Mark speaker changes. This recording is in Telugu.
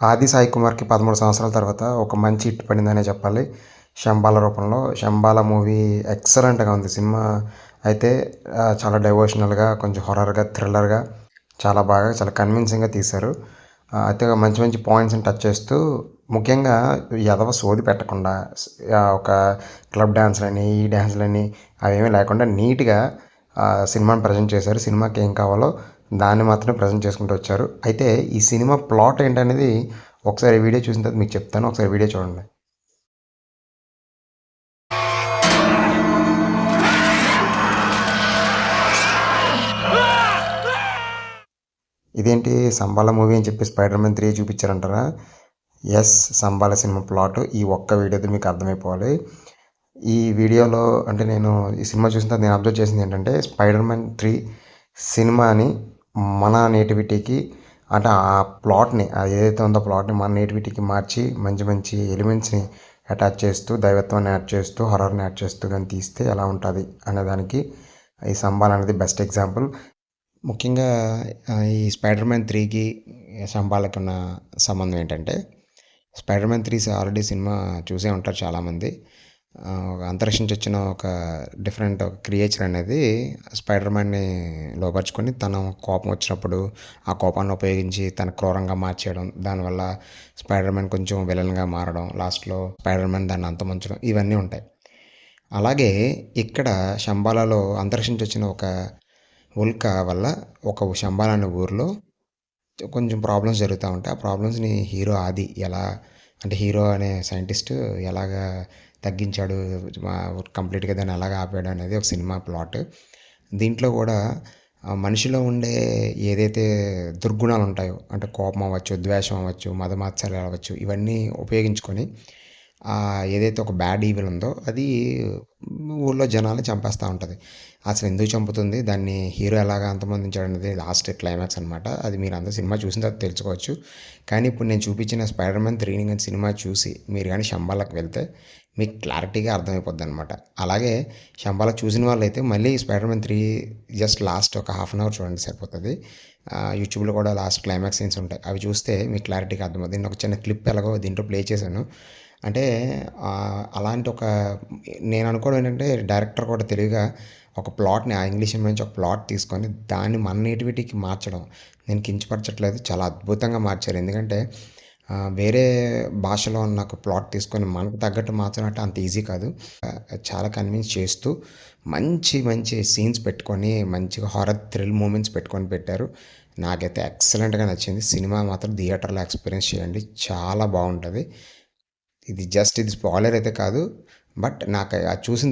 Speaker 1: ఆది సాయి కుమార్కి పదమూడు సంవత్సరాల తర్వాత ఒక మంచి హిట్ పడిందనే చెప్పాలి. శంబాల రూపంలో. శంబాల మూవీ ఎక్సలెంట్గా ఉంది. సినిమా అయితే చాలా డెవోషనల్గా కొంచెం హొరర్గా థ్రిల్లర్గా చాలా బాగా చాలా కన్విన్సింగ్గా తీశారు. అయితే మంచి మంచి పాయింట్స్ని టచ్ చేస్తూ ముఖ్యంగా ఎదవ సోది పెట్టకుండా ఒక క్లబ్ డ్యాన్స్లని ఈ డ్యాన్స్లని అవేమీ లేకుండా నీట్గా సినిమాని ప్రజెంట్ చేశారు. సినిమాకి ఏం కావాలో దాన్ని మాత్రమే ప్రజెంట్ చేసుకుంటూ వచ్చారు. అయితే ఈ సినిమా ప్లాట్ ఏంటనేది ఒకసారి వీడియో చూసిన తర్వాత మీకు చెప్తాను. ఒకసారి వీడియో చూడండి. ఇదేంటి సంబాల మూవీ అని చెప్పి స్పైడర్ మ్యాన్ త్రీ చూపించారంటారా? Yes Shambala cinema plot. ఈ ఒక్క వీడియోతో మీకు అర్థమైపోవాలి. ఈ వీడియోలో అంటే నేను ఈ సినిమా చూసిన తర్వాత నేను అబ్జర్వ్ చేసింది ఏంటంటే స్పైడర్ మ్యాన్ త్రీ సినిమాని మన నేటివిటీకి అంటే ఆ ప్లాట్ని ఏదైతే ఉందో ప్లాట్ని మన నేటివిటీకి మార్చి మంచి మంచి ఎలిమెంట్స్ని అటాచ్ చేస్తూ దైవత్వాన్ని యాడ్ చేస్తూ హర్రర్ని యాడ్ చేస్తూ కానీ తీస్తే ఎలా ఉంటుంది అనేదానికి ఈ సంబాల్ అనేది బెస్ట్ ఎగ్జాంపుల్. ముఖ్యంగా ఈ స్పైడర్ మ్యాన్ త్రీకి సంబాలకు ఉన్న సంబంధం ఏంటంటే spider man three already cinema చూసే ఉంటారు చాలామంది. అంతరిక్షం నుంచి వచ్చిన ఒక డిఫరెంట్ ఒక క్రియేచర్ అనేది స్పైడర్ మ్యాన్ని లోపరుచుకొని తన కోపం వచ్చినప్పుడు ఆ కోపాన్ని ఉపయోగించి తన క్రూరంగా మార్చేయడం దానివల్ల స్పైడర్ మ్యాన్ కొంచెం విలన్గా మారడం లాస్ట్లో స్పైడర్ మ్యాన్ దాన్ని అంతమంచడం ఇవన్నీ ఉంటాయి. అలాగే ఇక్కడ శంబాలలో అంతరిక్షం నుంచి వచ్చిన ఒక ఉల్క వల్ల ఒక శంబాల అనే ఊరిలో కొంచెం ప్రాబ్లమ్స్ జరుగుతూ ఉంటాయి. ఆ ప్రాబ్లమ్స్ని హీరో ఆది ఎలా అంటే హీరో అనే సైంటిస్ట్ ఎలాగా తగ్గించాడు కంప్లీట్గా దాన్ని ఎలాగ ఆపాడు అనేది ఒక సినిమా ప్లాట్. దీంట్లో కూడా మనిషిలో ఉండే ఏదైతే దుర్గుణాలు ఉంటాయో అంటే కోపం అవ్వచ్చు ద్వేషం అవ్వచ్చు మదమాత్సర్యాలు అవ్వచ్చు ఇవన్నీ ఉపయోగించుకొని ఏదైతే ఒక బ్యాడ్ ఈవిల్ ఉందో అది ఊళ్ళో జనాలు చంపేస్తూ ఉంటుంది. అసలు ఎందుకు చంపుతుంది? దాన్ని హీరో ఎలాగ అంతమందించాడు అనేది లాస్ట్ క్లైమాక్స్ అనమాట అది మీరు అంత సినిమా చూసిన తర్వాత తెలుసుకోవచ్చు. కానీ ఇప్పుడు నేను చూపించిన స్పైడర్ మ్యాన్ త్రీ సినిమా చూసి మీరు కానీ శంబాలకు వెళ్తే మీకు క్లారిటీగా అర్థమైపోద్ది అనమాట అలాగే శంబాల చూసిన వాళ్ళైతే మళ్ళీ spider man three just last ఒక హాఫ్ అన్ అవర్ చూడండి సరిపోతుంది. యూట్యూబ్లో కూడా లాస్ట్ క్లైమాక్స్ సీన్స్ ఉంటాయి. అవి చూస్తే మీకు క్లారిటీగా అర్థమవుతుంది. నేను ఒక చిన్న క్లిప్ ఎలాగో దీంట్లో ప్లే చేశాను. అంటే అలాంటి ఒక నేను అనుకోవడం ఏంటంటే డైరెక్టర్ కూడా తెలివిగా ఒక ప్లాట్ని ఆ ఇంగ్లీష్ నుంచి ఒక ప్లాట్ తీసుకొని దాన్ని మన నేటివిటీకి మార్చడం. నేను కించపరచట్లేదు చాలా అద్భుతంగా మార్చారు. ఎందుకంటే వేరే భాషలో ఉన్న ఒక ప్లాట్ తీసుకొని మనకు తగ్గట్టు మార్చడం అంత ఈజీ కాదు. చాలా కన్విన్స్ చేస్తూ మంచి మంచి సీన్స్ పెట్టుకొని మంచిగా హారర్ థ్రిల్ మూమెంట్స్ పెట్టుకొని పెట్టారు. నాకైతే ఎక్సలెంట్గా నచ్చింది. సినిమా మాత్రం థియేటర్లో ఎక్స్పీరియన్స్ చేయండి. చాలా బాగుంటుంది. ఇది జస్ట్ ఇది స్పాయిలర్ అయితే కాదు బట్ నాకు చూసిన